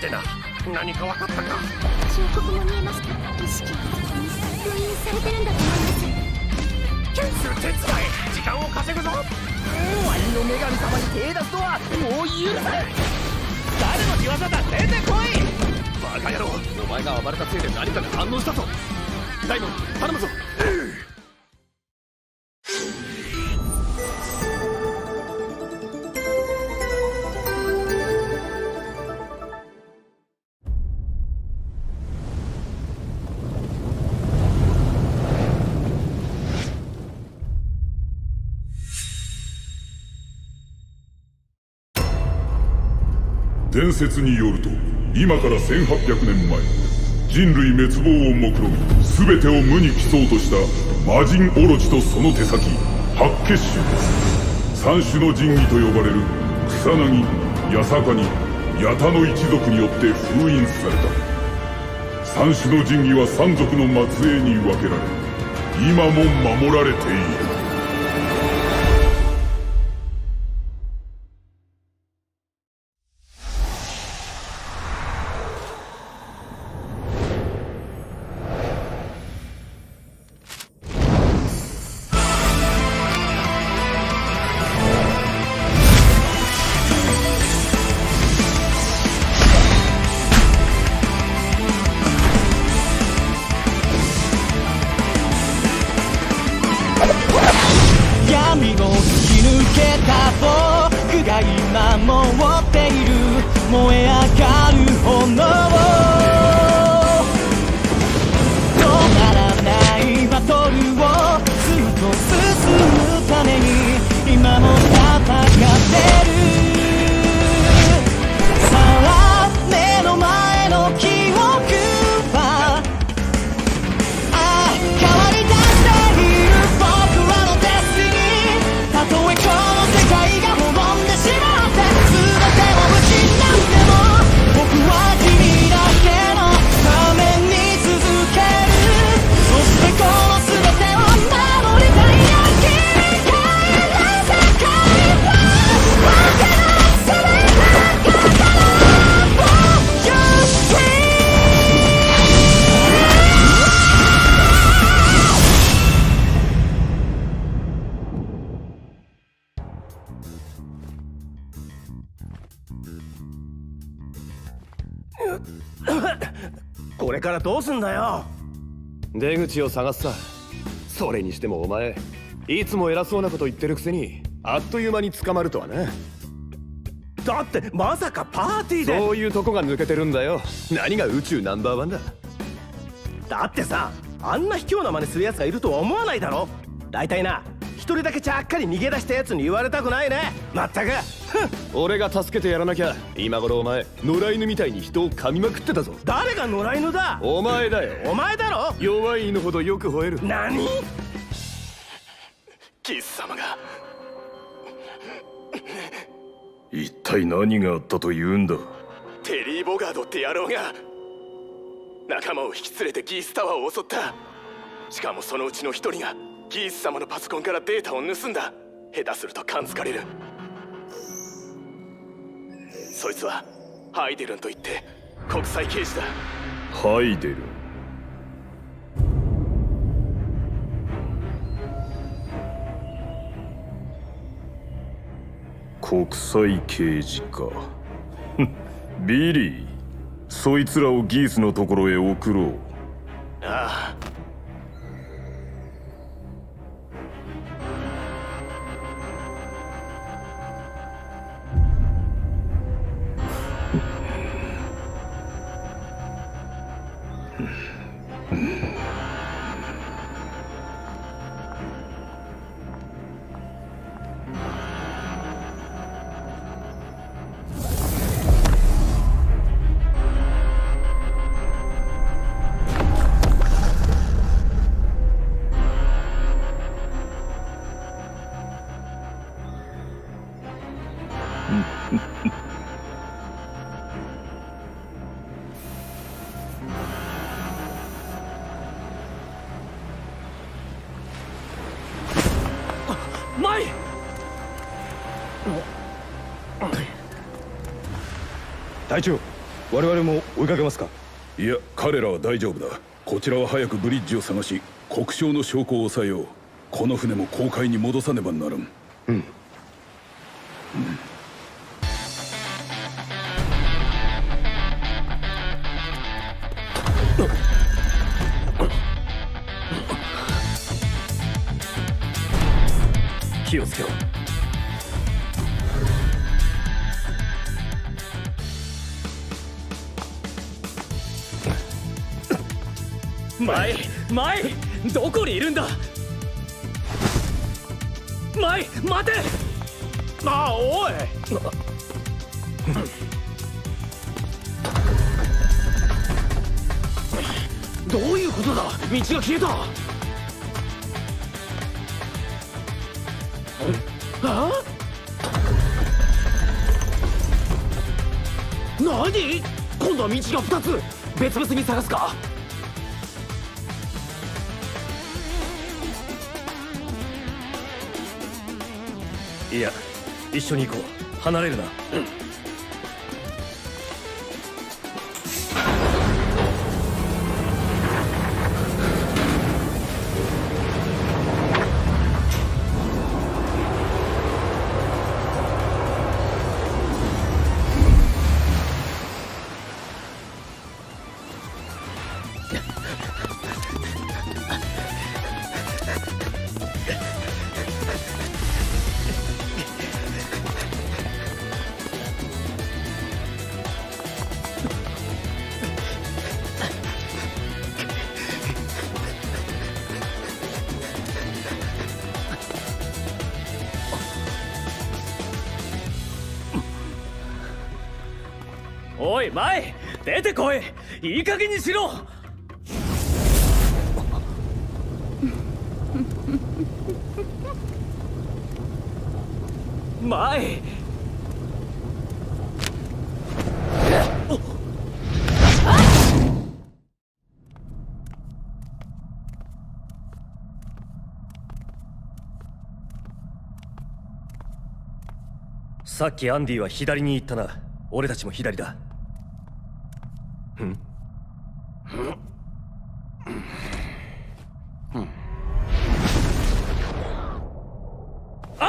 てな何か分かったか？彫刻も見えました意識はそこに封印されてるんだと思います。キャンセル手伝え時間を稼ぐぞ。ワイの女神様に手出すとはもう許せ誰の仕業だ。出てこい。バカ野郎。お前が暴れたせいで何かが反応したぞ。大門頼むぞ伝説によると今から1800年前人類滅亡を目論み全てを無に競そうとした魔人オロチとその手先八結集です。三種の神器と呼ばれる草薙八坂に八田の一族によって封印された。三種の神器は三族の末裔に分けられ今も守られている。持っている。燃え上がる炎止まらないバトルをずっと進むために今も戦ってる。れからどうすんだよ？出口を探すさ。それにしてもお前いつも偉そうなこと言ってるくせにあっという間に捕まるとはなだってまさかパーティーで？そういうとこが抜けてるんだよ。何が宇宙ナンバーワンだ。だってさあんな卑怯な真似する奴がいるとは思わないだろ？大体な。一人だけちゃっかり逃げ出した奴に言われたくないね。まったく。ふん。俺が助けてやらなきゃ。今頃お前野良犬みたいに人を噛みまくってたぞ。誰が野良犬だ？お前だよ。お前だろ？弱い犬ほどよく吠える。何？キス様が。一体何があったというんだ？テリー・ボガードって野郎が。仲間を引き連れてギースタワーを襲った。しかもそのうちの一人がギース様のパソコンからデータを盗んだ。下手すると感づかれる。そいつはハイデルンといって国際刑事だ。ハイデル国際刑事か。ビリーそいつらをギースのところへ送ろう。ああ隊長我々も追いかけますか？いや彼らは大丈夫だ。こちらは早くブリッジを探し国章の証拠を抑えよう。この船も航海に戻さねばならん。気前前どこにいるんだ？前待て！あおい！どういうことだ？道が消えた！あ？何？今度は道が2つ！別々に探すか？いや一緒に行こう。離れるな。い前出てこい。いい加減にしろ。前さっきアンディは左に行ったな。俺たちも左だ。ア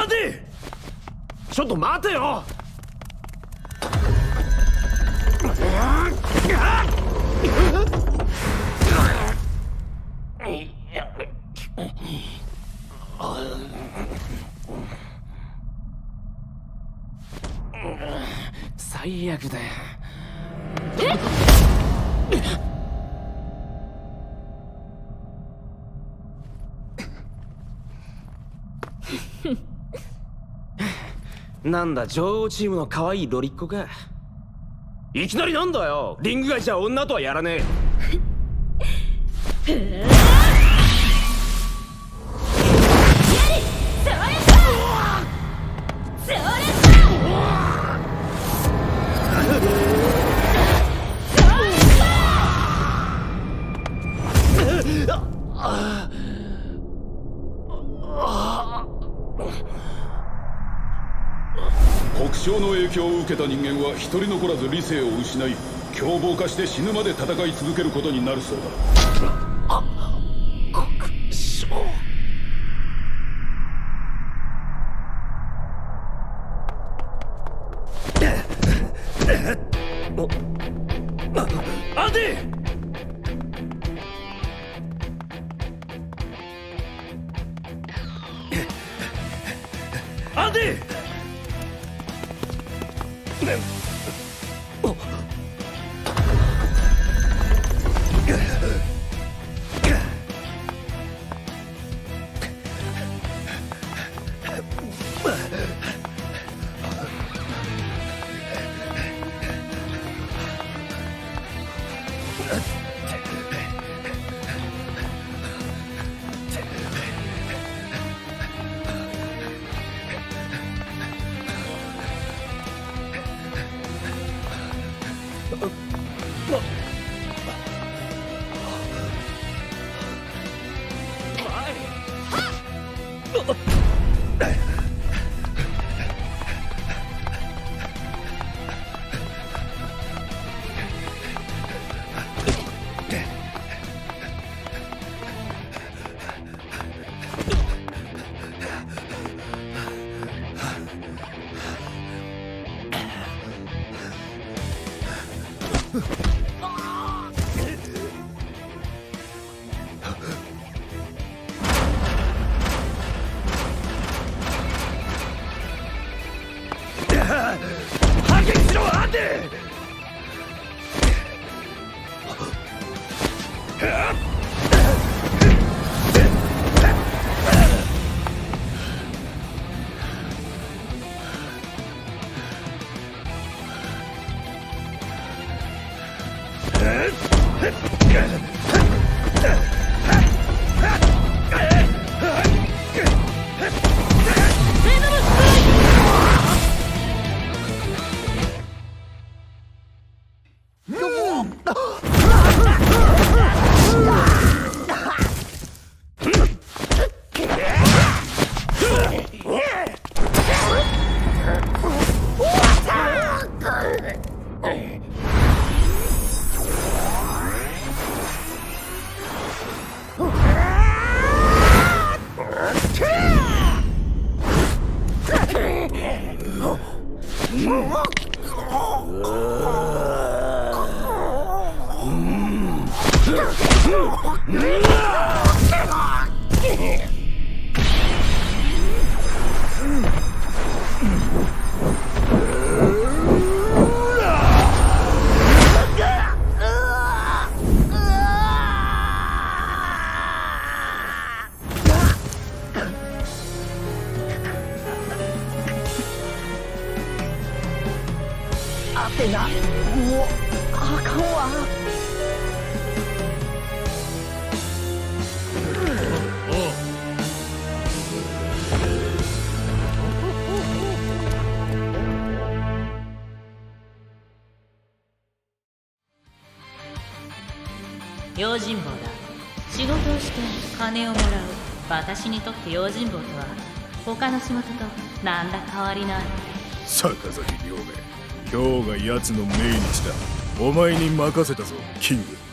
ンディ！ちょっと待てよ！最悪だよなんだ女王チームの可愛いロリッコか。いきなりなんだよ。リング外じゃ女とはやらねえ。国傷の影響を受けた人間は一人残らず理性を失い凶暴化して死ぬまで戦い続けることになるそうだ。うん。用心棒だ。仕事をして金をもらう。私にとって用心棒とは他の仕事と何ら変わりない。坂崎亮明今日が奴の命日だ。お前に任せたぞキング。